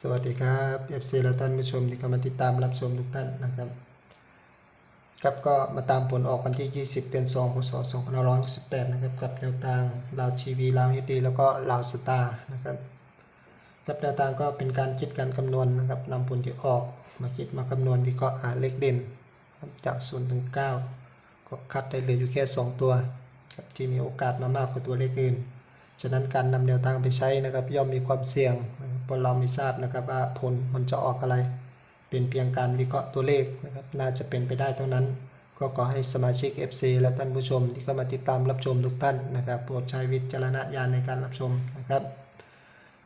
สวัสดีครับ FC และท่านผู้ชมที่เข้ามาติดตามรับชมทุกท่านนะครับ ครับก็มาตามผลออกวันที่ 20 เดือน2พศ2568นะครับ กับแนวทางลาวทีวีลาวเฮดีแล้วก็ลาวสตาร์นะครับกับแนวทางก็เป็นการคิดการคำนวณนะครับนำผลที่ออกมาคิดมาคำนวณวิเคราะห์หาเลขเด่น จาก0ถึง9ก็คัดได้เหลืออยู่แค่ 2 ตัวครับที่มีโอกาสมามากกว่าตัวเลขอื่น ฉะนั้นการนำแนวทางไปใช้นะครับ ย่อมมีความเสี่ยงนะครับ เพราะเราไม่ทราบนะครับว่าผลมันจะออกอะไร เป็นเพียงการวิเคราะห์ตัวเลขนะครับน่าจะเป็นไปได้เท่านั้น ก็ขอให้สมาชิก FC และท่านผู้ชมที่เข้ามาติดตามรับชมทุกท่านนะครับโปรดใช้วิจารณญาณในการรับชมนะครับ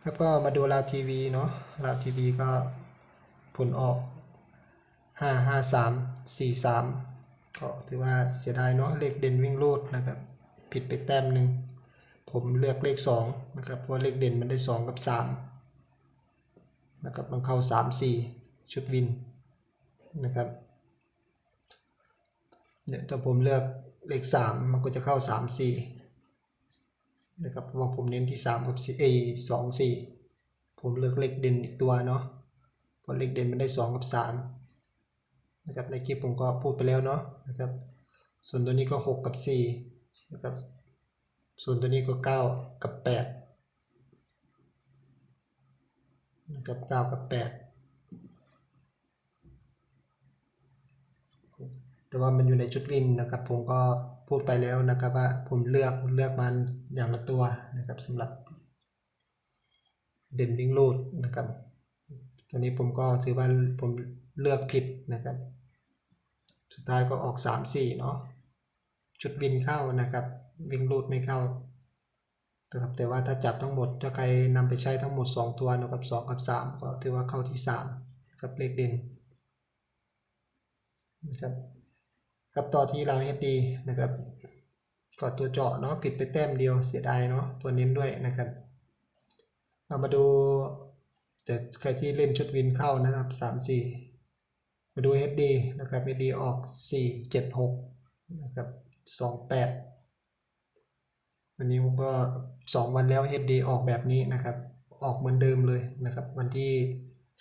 ครับก็มาดูลาวทีวีเนาะลาวทีวีก็ผลออก 5 5 3 4 3 ก็ถือว่าเสียดายเนาะเลขเด่นวิ่งโลดนะครับผิดไปแต้มหนึ่งผมเลือกเลขสองนะครับเพราะเลขเด่นมันได้สองกับสาม นะครับมันเข้า 3 4 ชุดวินนะครับเนี่ยถ้าผมเลือกเลข 3 มันก็จะเข้า 3 4นะครับเพราะว่าผมเน้นที่ 3 กับ4เอสองสี่ผมเลือกเลขเด่นอีกตัวเนาะเพราะเลขเด่นมันได้ 2 กับ 3 นะครับในคลิปผมก็พูดไปแล้วเนาะนะครับส่วนตัวนี้ก็ 6 กับ4นะครับส่วนตัวนี้ก็ 9 กับ 8 กับเก้ากับแปดแต่ว่ามันอยู่ในจุดวิมนะครับ ผมก็พูดไปแล้วนะครับว่าผมเลือกเลือกมันอย่างละตัวนะครับสำหรับเด่นวิ่งลูดนะครับตอนนี้ผมก็ถือว่าผมเลือกผิดนะครับ สุดท้ายก็ออก 3 4 เนาะจุดวินเข้านะครับ วิ่งลูดไม่เข้า นะครับแต่ว่าถ้าจับทั้งหมดถ้าใครนำไปใช้ทั้งหมด 2 ตัวนะครับ2กับ3 ก็ถือว่าเข้าที่3นะครับเลขเด่นนะครับครับต่อที่เราเฮดดีนะครับก็ตัวเจาะเนาะผิดไปแต้มเดียวเสียดายเนาะตัวเน้นด้วยนะครับ เรามาดูแต่ใครที่เล่นชุดวินเข้านะครับ 3 4 มาดู HD นะครับ HD ออก 4 7 6 นะครับสองแปด วันนี้ผมก็สองวันแล้ว HD ออกแบบนี้นะครับ ออกเหมือนเดิมเลยนะครับ วันที่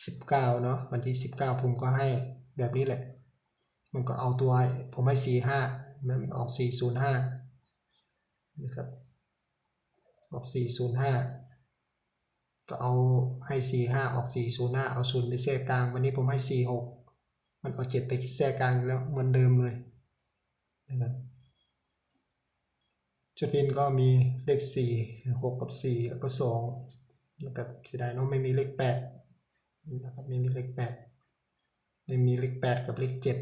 สิบเก้าเนาะวันที่สิบเก้าผมก็ให้แบบนี้แหละ มันก็เอาตัวผมให้สี่ห้ามันออกสี่ศูนย์ห้านะครับ ออกสี่ศูนย์ห้าก็เอาให้สี่ห้าออกสี่ศูนย์ห้าเอาศูนย์ไปแทรกกลาง วันนี้ผมให้สี่หกมันเอาเจ็ดไปแทรกกลางแล้วเหมือนเดิมเลยนะครับ จุดวินก็มีเลขสี่หกกับสี่แล้วก็สองนะครับเสียดายเนาะไม่มีเลขแปดนะครับไม่มีเลขแปดไม่มีเลขแปดกับเลขเจ็ด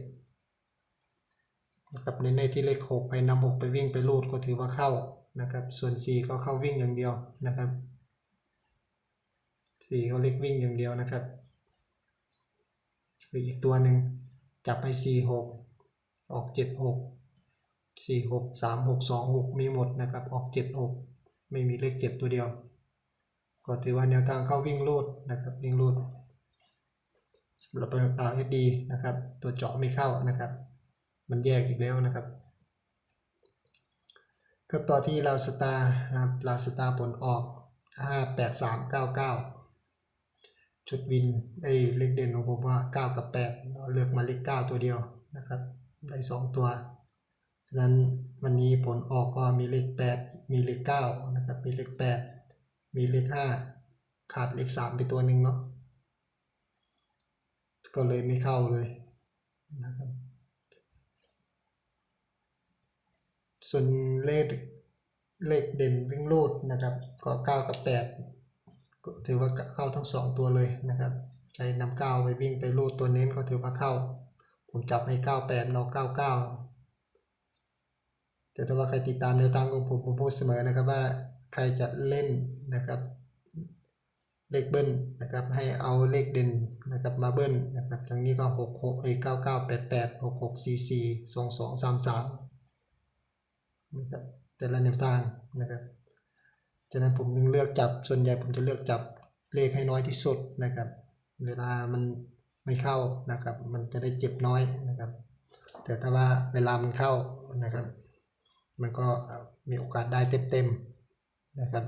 นะครับในในที่เลขหกไปนำหกไปวิ่งไปรูดก็ถือว่าเข้านะครับ ส่วนสี่ก็เข้าวิ่งอย่างเดียวนะครับสี่ก็เลขวิ่งอย่างเดียวนะครับคืออีกตัวหนึ่งจับไปสี่หกออกเจ็ดหก สี่หกสามหกสองหกมีหมดนะครับ ออกเจ็ดหกไม่มีเลขเจ็ดตัวเดียว ก็ถือว่าแนวทางเข้าวิ่งรูดนะครับ วิ่งรูดสำหรับปลาเอดีนะครับ ตัวเจาะไม่เข้านะครับ มันแยกอีกแล้วนะครับก็ต่อที่ลาวสตาร์นะครับลาวสตาร์ผลออกห้าแปดสามเก้าเก้าชุดวินได้เลขเด่นของผมว่าเก้ากับแปดเราเลือกมาเลขเก้าตัวเดียวนะครับ ได้สองตัว ฉะนั้นวันนี้ผลออกก็มีเลข 8 มีเลข9นะครับ มีเลข 8 มีเลข 5 ขาดเลข 3 ไปตัวหนึ่งเนาะ ก็เลยไม่เข้าเลยนะครับ ส่วนเลขเลขเด่นวิ่งรูดนะครับ ก็ 9 กับ 8 ก็ถือว่าเข้าทั้ง 2 ตัวเลยนะครับใช้นำ9ไปวิ่งไปรูดตัวเน้นก็ถือว่าเข้า ผมจับให้ 98นอก99 แต่ถ้าว่าใครติดตามแนวทางของผมผมพูดเสมอนะครับว่าใครจะเล่นนะครับ เลขเบิ้ลนะครับ ให้เอาเลขเด่นนะครับมาเบิ้ลนะครับอย่างนี้ก็หกหกเอ้เก้าเก้าแปดแปดหกหกสี่สี่สองสองสามสามนะครับแต่ละแนวทางนะครับฉะนั้นผมจึงเลือกจับส่วนใหญ่ผมจะเลือกจับเลขให้น้อยที่สุดนะครับ เวลามันไม่เข้านะครับ มันจะได้เจ็บน้อยนะครับ แต่ถ้าว่าเวลามันเข้านะครับ มันก็มีโอกาสได้เต็มๆนะครับ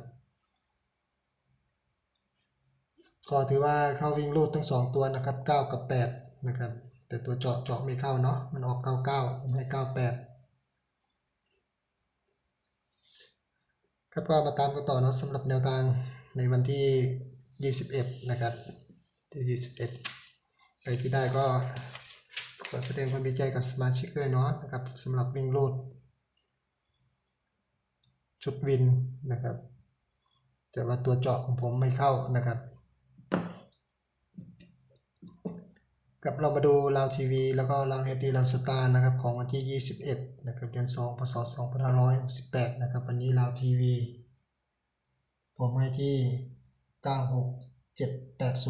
ก็ถือว่าเข้าวิ่งรูดทั้งสองตัวนะครับ 9 กับ 8 นะครับ แต่ตัวเจาะเจาะไม่เข้าเนาะมันออก 99 ผมให้ 98 ครับก็มาตามกันต่อเนาะสำหรับแนวทางในวันที่ 21 นะครับที่21ใครที่ได้ก็ขอแสดงความดีใจกับสมาชิกด้วยเนาะนะครับสำหรับวิ่งรูด ชุดวินนะครับ แต่ว่าตัวเจาะของผมไม่เข้านะครับ กับเรามาดูลาวทีวีแล้วก็ลาวเฮดดีลาวสตาร์นะครับของวันที่ 21 นะครับเดือน 2 พศ 2518 นะครับ วันนี้ลาวทีวี ผมให้ที่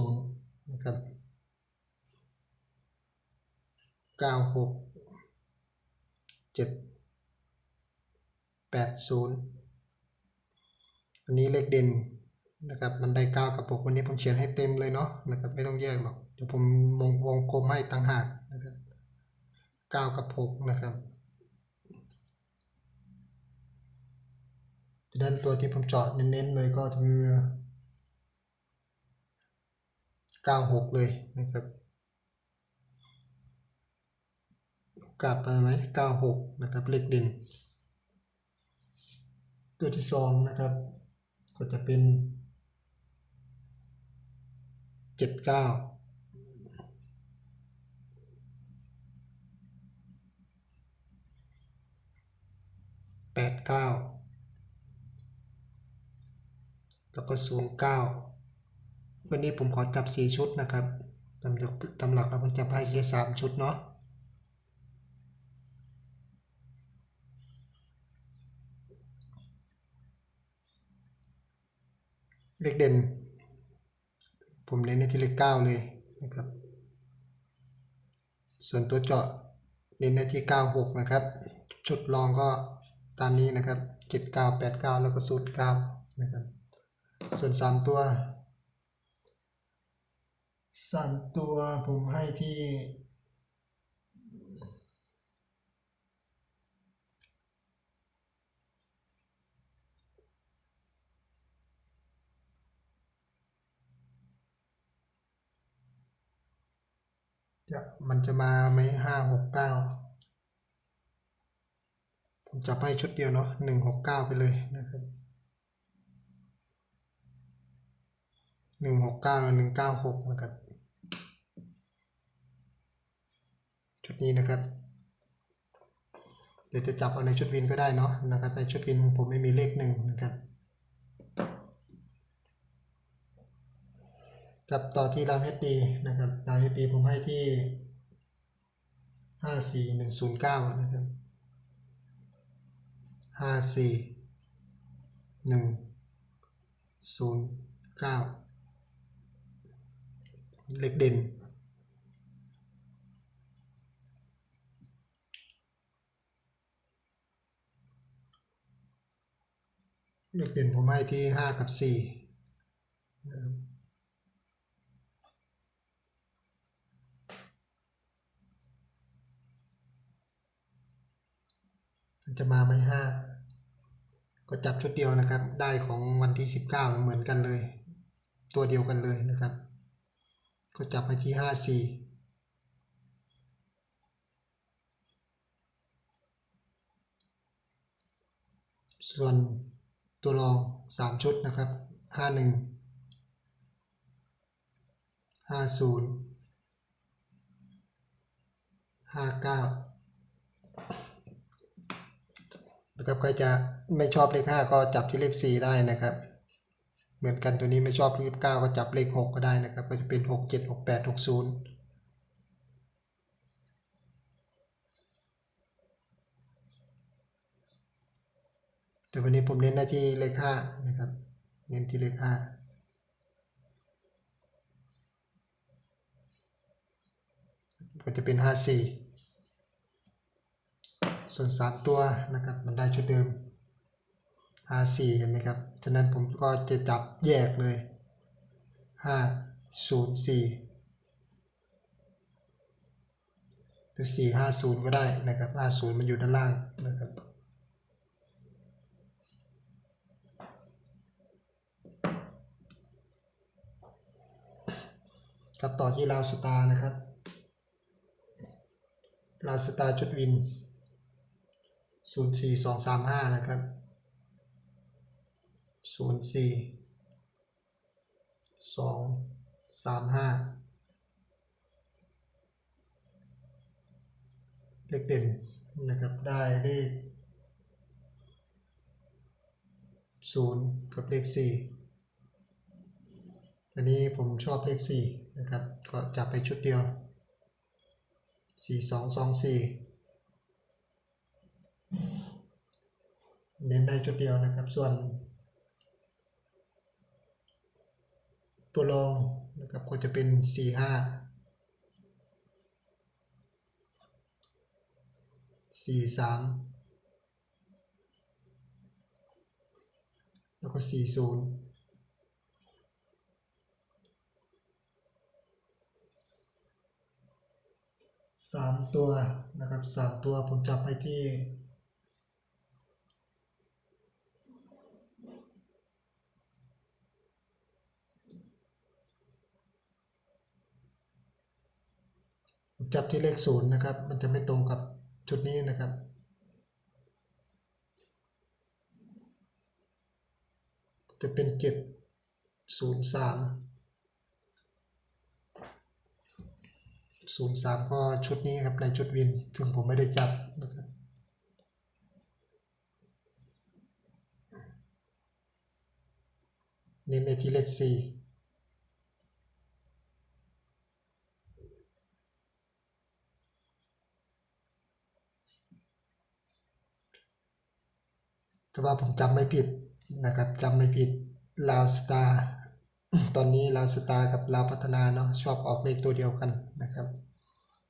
96780 นะครับ 96 7 80 อันนี้เลขเด่นนะครับมันได้เก้ากับหกวันนี้ผมเขียนให้เต็มเลยเนาะนะครับไม่ต้องแยกหรอกเดี๋ยวผมวงวงกลมให้ต่างหากนะครับเก้ากับหกนะครับดังนั้นตัวที่ผมเจาะเน้นๆเลยก็คือเก้าหกเลยนะครับโอกาสไปไหมเก้าหกนะครับเลขเด่น ตัวที่สองนะครับ ก็จะเป็นเจ็ดเก้าแปดเก้าแล้วก็ศูนย์เก้าวันนี้ผมขอจับสี่ชุดนะครับตำหลักตำหลักเราผมจับให้แค่สามชุดเนาะ เลขเด่น ผมเน้นในที่เลขเก้าเลยนะครับ ส่วนตัวเจาะเน้นในที่เก้าหกนะครับ ชุดรองก็ตามนี้นะครับเจ็ดเก้าแปดเก้าแล้วก็ศูนย์เก้านะครับ ส่วนสามตัวสามตัวผมให้ที่ มันจะมาไหมห้าหกเก้าผมจับให้ชุดเดียวเนาะหนึ่งหกเก้าไปเลยนะครับหนึ่งหกเก้าหนึ่งเก้าหกนะครับ ชุดนี้นะครับ เดี๋ยวจะจับเอาในชุดวินก็ได้เนาะนะครับในชุดวินของผมไม่มีเลขหนึ่งนะครับ กับต่อที่รามเฮดดีนะครับรามเฮดดีผมให้ที่ห้าสี่หนึ่งศูนย์เก้านะครับห้าสี่หนึ่งศูนย์เก้าเลขเด่นเลขเด่นผมให้ที่ห้ากับสี่นะครับ จะมาไหมห้าก็จับชุดเดียวนะครับ ได้ของวันที่สิบเก้าเหมือนกันเลย ตัวเดียวกันเลยนะครับ ก็จับไปที่ห้าสี่ส่วนตัวรองสามชุดนะครับห้าห นึ่งห้าศูนย์ห้าเก้านะครับใครจะไม่ชอบเลขห้าก็จับที่เลขสี่ได้นะครับ เหมือนกันตัวนี้ไม่ชอบเลขเก้าก็จับเลขหกก็ได้นะครับ ก็จะเป็นหกเจ็ดหกแปดหกศูนย์แต่วันนี้ผมเน้นหน้าที่เลขห้านะครับ เน้นที่เลขห้าก็จะเป็นห้าสี่ ส่วน 3 ตัวนะครับมันได้ชุดเดิม R4 เห็นไหมครับ ฉะนั้นผมก็จะจับแยกเลย 5 0 4 หรือ 4 5 0 ก็ได้นะครับ 50 มันอยู่ด้านล่างนะครับครับต่อที่ลาวสตาร์นะครับลาวสตาร์จุดวิน 04235นะครับ04 235เลขเด่นนะครับได้เลขศูนย์กับเลขสี่อันนี้ผมชอบเลขสี่นะครับ ก็จับไปชุดเดียวสี่สองสองสี่ เน้นได้ชุดเดียวนะครับ ส่วน ตัวรองนะครับก็จะเป็นสี่ห้าสี่สามแล้วก็สี่ศูนย์สามตัวนะครับสามตัวผมจับไปที่ จับที่เลขศูนย์นะครับ มันจะไม่ตรงกับชุดนี้นะครับ จะเป็นเจ็ดศูนย์สามศูนย์สามก็ชุดนี้ครับในชุดวินถึงผมไม่ได้จับนะครับเน้นในที่เลขสี่ แต่ว่าผมจำไม่ผิดนะครับจำไม่ผิดลาวสตาร์ตอนนี้ลาวสตาร์กับลาวพัฒนาเนาะชอบออกเลขตัวเดียวกันนะครับ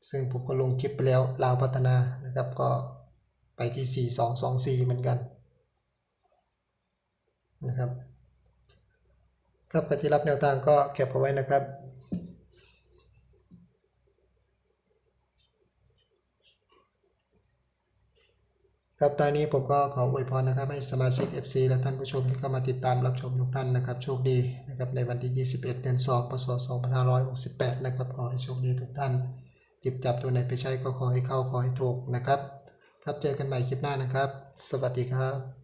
ซึ่งผมก็ลงคลิปไปแล้วลาวพัฒนานะครับก็ไปที่ 4 2 2 4 เหมือนกันนะครับครับใครที่รับแนวทางก็เก็บเอาไว้นะครับ ครับตอนนี้ผมก็ขออวยพรนะครับให้สมาชิก FC และท่านผู้ชมที่เข้ามาติดตามรับชมทุกท่านนะครับ โชคดีนะครับในวันที่ 21 เดือน2พศ2568 นะครับขอให้โชคดีทุกท่าน จิบจับตัวไหนไปใช้ก็ขอให้เข้าขอให้ถูกนะครับ ครับเจอกันใหม่คลิปหน้านะครับ สวัสดีครับ